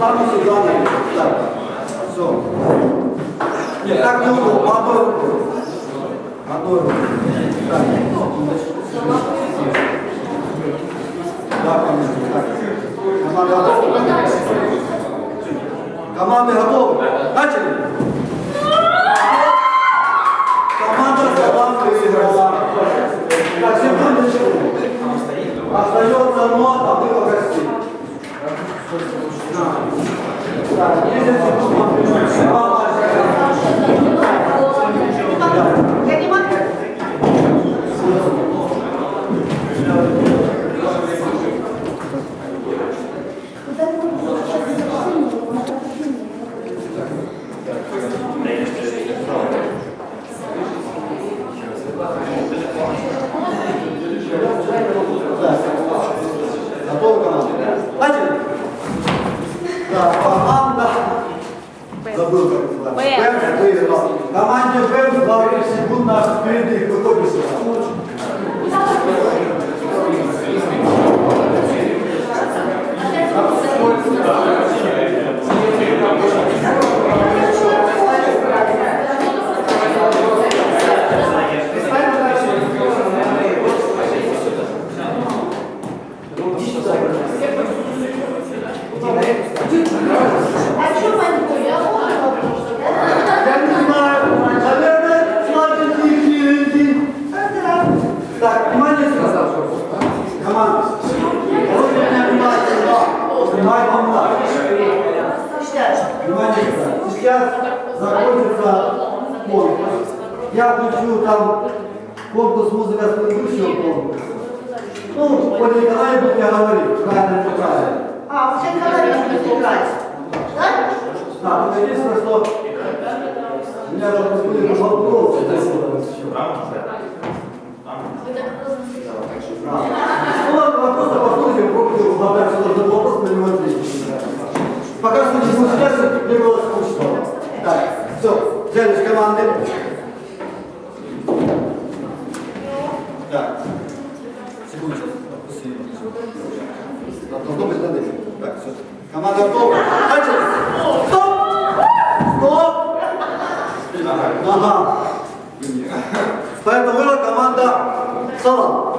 Стану сюда. Так. Все. Нет, так не удобно. По одной руке. Одной руке. Так. Да, конечно. Так. Команда готова? Команды готовы? Начали? Команда Салам выиграла. Так, секундочку. Остается Так, 10 секунд. Мама, Готовы команда? Начали? Так, команда. Забыл, как называется. Б. Б выиграла. Команде Б 20 секунд наш впереди. Выходит Закончится конкурс. Я включу там конкурс музыка с предыдущего конкурса. Ну, по Николаю будет я говорить, правильно, неправильно. А, уже говорили, что играть. Да? Да, вот единственное, что у меня же господин вопрос. Ну ладно, вопрос послушаем, попробуйте угадать, что за вопрос, на Це з команди. Так. Секундочку. Автобус на диві. Так, все. Команда автобус. Стоп! Стоп! Ага. Поэтому была команда Салам.